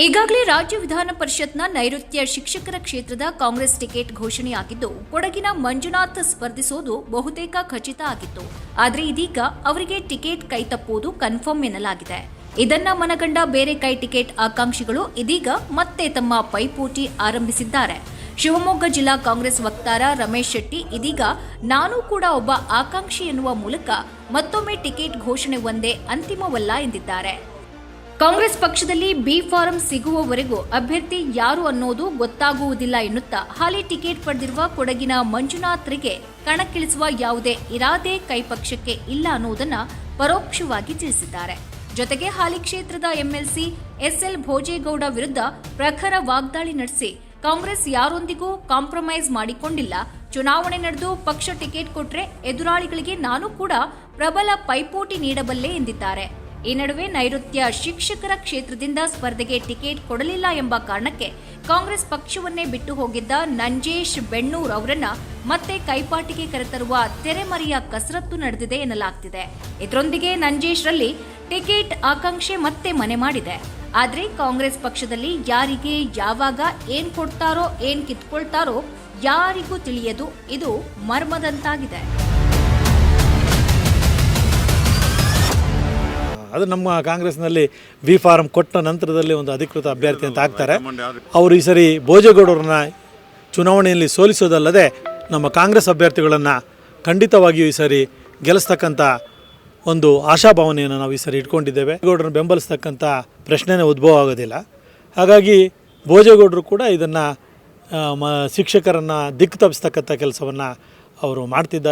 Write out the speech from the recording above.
ಈಗಾಗಲೇ ರಾಜ್ಯ ವಿಧಾನ ಪರಿಷತ್ನ ನೈಋತ್ಯ ಶಿಕ್ಷಕರ ಕ್ಷೇತ್ರದ ಕಾಂಗ್ರೆಸ್ ಟಿಕೆಟ್ ಘೋಷಣೆಯಾಗಿದ್ದು, ಕೊಡಗಿನ ಮಂಜುನಾಥ್ ಸ್ಪರ್ಧಿಸೋದು ಬಹುತೇಕ ಖಚಿತ ಆಗಿತ್ತು. ಆದರೆ ಇದೀಗ ಅವರಿಗೆ ಟಿಕೆಟ್ ಕೈತಪ್ಪುವುದು ಕನ್ಫರ್ಮ್ ಎನ್ನಲಾಗಿದೆ. ಇದನ್ನ ಮನಗಂಡ ಬೇರೆ ಕೈ ಟಿಕೆಟ್ ಆಕಾಂಕ್ಷಿಗಳು ಇದೀಗ ಮತ್ತೆ ತಮ್ಮ ಪೈಪೋಟಿ ಆರಂಭಿಸಿದ್ದಾರೆ. ಶಿವಮೊಗ್ಗ ಜಿಲ್ಲಾ ಕಾಂಗ್ರೆಸ್ ವಕ್ತಾರ ರಮೇಶ್ ಶೆಟ್ಟಿ, ಇದೀಗ ನಾನು ಕೂಡ ಒಬ್ಬ ಆಕಾಂಕ್ಷಿ ಎನ್ನುವ ಮೂಲಕ ಮತ್ತೊಮ್ಮೆ ಟಿಕೆಟ್ ಘೋಷಣೆ ಒಂದೇ ಅಂತಿಮವಲ್ಲ ಎಂದಿದ್ದಾರೆ. ಕಾಂಗ್ರೆಸ್ ಪಕ್ಷದಲ್ಲಿ ಬಿ ಫಾರಂ ಸಿಗುವವರೆಗೂ ಅಭ್ಯರ್ಥಿ ಯಾರು ಅನ್ನೋದು ಗೊತ್ತಾಗುವುದಿಲ್ಲ ಎನ್ನುತ್ತಾ ಹಾಲಿ ಟಿಕೆಟ್ ಪಡೆದಿರುವ ಕೊಡಗಿನ ಮಂಜುನಾಥ್ರಿಗೆ ಕಣಕ್ಕಿಳಿಸುವ ಯಾವುದೇ ಇರಾದೆ ಕೈಪಕ್ಷಕ್ಕೆ ಇಲ್ಲ ಅನ್ನೋದನ್ನು ಪರೋಕ್ಷವಾಗಿ ತಿಳಿಸಿದ್ದಾರೆ. ಜೊತೆಗೆ ಹಾಲಿ ಕ್ಷೇತ್ರದ ಎಂಎಲ್ಸಿ ಎಸ್ಎಲ್ ಭೋಜೇಗೌಡ ವಿರುದ್ಧ ಪ್ರಖರ ವಾಗ್ದಾಳಿ ನಡೆಸಿ ಕಾಂಗ್ರೆಸ್ ಯಾರೊಂದಿಗೂ ಕಾಂಪ್ರಮೈಸ್ ಮಾಡಿಕೊಂಡಿಲ್ಲ. ಚುನಾವಣೆ ನಡೆದು ಪಕ್ಷ ಟಿಕೆಟ್ ಕೊಟ್ರೆ ಎದುರಾಳಿಗಳಿಗೆ ನಾನು ಕೂಡ ಪ್ರಬಲ ಪೈಪೋಟಿ ನೀಡಬಲ್ಲೆ ಎಂದಿದ್ದಾರೆ. ಈ ನಡುವೆ ನೈಋತ್ಯ ಶಿಕ್ಷಕರ ಕ್ಷೇತ್ರದಿಂದ ಸ್ಪರ್ಧೆಗೆ ಟಿಕೆಟ್ ಕೊಡಲಿಲ್ಲ ಎಂಬ ಕಾರಣಕ್ಕೆ ಕಾಂಗ್ರೆಸ್ ಪಕ್ಷವನ್ನೇ ಬಿಟ್ಟು ಹೋಗಿದ್ದ ನಂಜೇಶ್ ಬೆಣ್ಣೂರ್ ಅವರನ್ನ ಮತ್ತೆ ಕೈಪಾಟಿಗೆ ಕರೆತರುವ ತೆರೆಮರೆಯ ಕಸರತ್ತು ನಡೆದಿದೆ ಎನ್ನಲಾಗ್ತಿದೆ. ಇದರೊಂದಿಗೆ ನಂಜೇಶ್ರಲ್ಲಿ ಟಿಕೆಟ್ ಆಕಾಂಕ್ಷೆ ಮತ್ತೆ ಮನೆ ಮಾಡಿದೆ. ಆದರೆ ಕಾಂಗ್ರೆಸ್ ಪಕ್ಷದಲ್ಲಿ ಯಾರಿಗೆ ಯಾವಾಗ ಏನ್ ಕೊಡ್ತಾರೋ, ಏನ್ ಕಿತ್ಕೊಳ್ತಾರೋ ಯಾರಿಗೂ ತಿಳಿಯದು. ಇದು ಮರ್ಮದಂತಾಗಿದೆ. ಅದು ನಮ್ಮ ಕಾಂಗ್ರೆಸ್ನಲ್ಲಿ ವಿ ಫಾರಂ ಕೊಟ್ಟ ನಂತರದಲ್ಲಿ ಒಂದು ಅಧಿಕೃತ ಅಭ್ಯರ್ಥಿ ಅಂತ ಆಗ್ತಾರೆ. ಅವರು ಈ ಸರಿ ಭೋಜೇಗೌಡರನ್ನ ಚುನಾವಣೆಯಲ್ಲಿ ಸೋಲಿಸೋದಲ್ಲದೆ ನಮ್ಮ ಕಾಂಗ್ರೆಸ್ ಅಭ್ಯರ್ಥಿಗಳನ್ನು ಖಂಡಿತವಾಗಿಯೂ ಈ ಸರಿ ಗೆಲ್ಲಿಸ್ತಕ್ಕಂಥ ಒಂದು ಆಶಾಭಾವನೆಯನ್ನು ನಾವು ಈ ಸರಿ ಇಟ್ಕೊಂಡಿದ್ದೇವೆ. ಗೌಡರನ್ನು ಬೆಂಬಲಿಸ್ತಕ್ಕಂಥ ಪ್ರಶ್ನೆನೇ ಉದ್ಭವ ಆಗೋದಿಲ್ಲ. ಹಾಗಾಗಿ ಭೋಜೇಗೌಡರು ಕೂಡ ಇದನ್ನು ಮ, ಶಿಕ್ಷಕರನ್ನು ದಿಕ್ಕು ತಪ್ಪಿಸ್ತಕ್ಕಂಥ ಕೆಲಸವನ್ನು ಅವರು ಮಾಡ್ತಿದ್ದಾರೆ.